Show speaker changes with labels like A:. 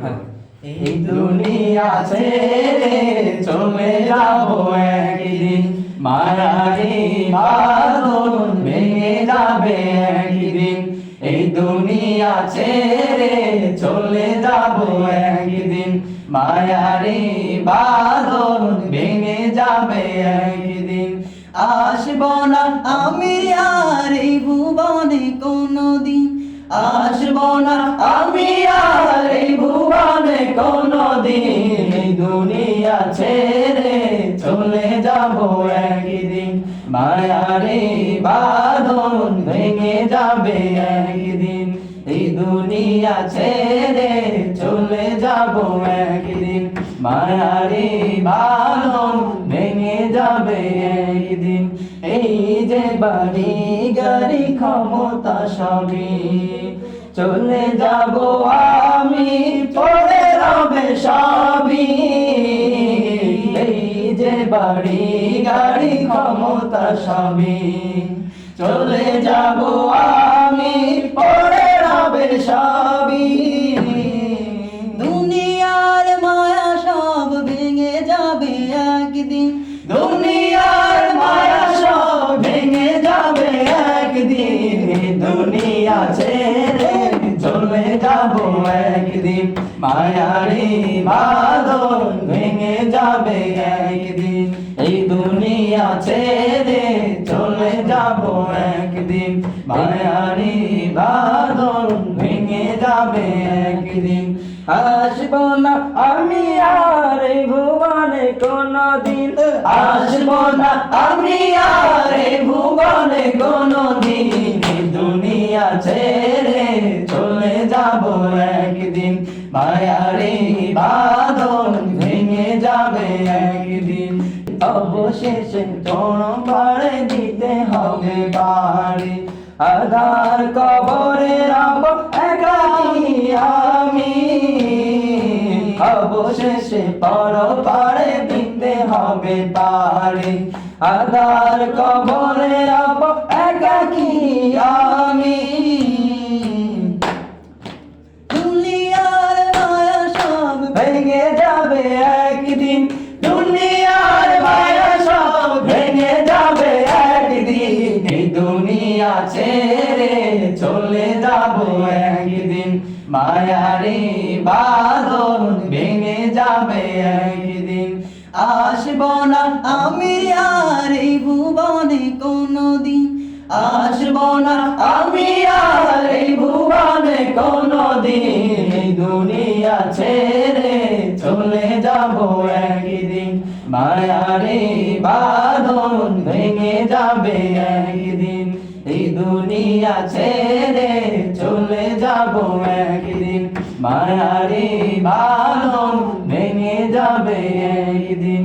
A: হ্যাঁ।
B: এই দুনিয়া ছেড়ে চলে যাব একদিন। মায়ারি বাঁধন ভেঙে যাবে একদিন। এই দুনিয়া ছেড়ে চলে যাব একদিন। মায়ারি বাঁধন ভেঙে যাবে একদিন। আসব না আমি আর এই ভুবনে কোনোদিন। আসব না কোনোদিন দুনিয়া ছেড়ে চলে যাব একদিন। মায়ারে ভেঙে যাবে একদিন। এই দুনিয়া ছেড়ে চলে যাব একদিন। মায়ারে বাঁধন ভেঙে যাবে একদিন। এই যে বাড়ি গাড়ি ক্ষমতা সবই, চলে যাব আমি পড়ে এই যে বাড়ি গাড়ি ক্ষমতা সবই। চলে যাব আমি পড়ে রবে সবই। দুনিয়ার মায়া সব ভেঙে যাবে একদিন। দুনিয়ার মায়া সব ভেঙে যাবে একদিন। দুনিয়া ছেড়ে চলে যাব একদিন মায়ারি বাদন ভেঙে যাবে একদিন। এই দুনিয়া ছেড়ে চলে যাব একদিন। মায়ারি বাদন ভেঙে যাবে একদিন। আসব না আমি আর ভুবনে কোনদিন। আসব না আমি আর একদিন, মায়ারে বাঁধন ভেঙে যাবে একদিন। অবশেষে তোর পাড়ে দিতে হবে বাড়ি। আধার কবরে রব একাই আমি। অবশেষে পর পাড়ে দিতে হবে পারে আধার কবরে রব একাকি মায়ারে বাঁধন ভেঙে যাবে একদিন। আসব না আমি আর এই ভুবনে কোনোদিন। আসব না আমি আর এই ভুবনে কোনোদিন। দুনিয়া ছেড়ে চলে যাব একদিন। মায়ারে বাঁধন ভেঙে যাবে একদিন। এই দুনিয়া ছেড়ে চলে যাব একদিন। মায়ারি বালন ভেঙে যাবে একদিন।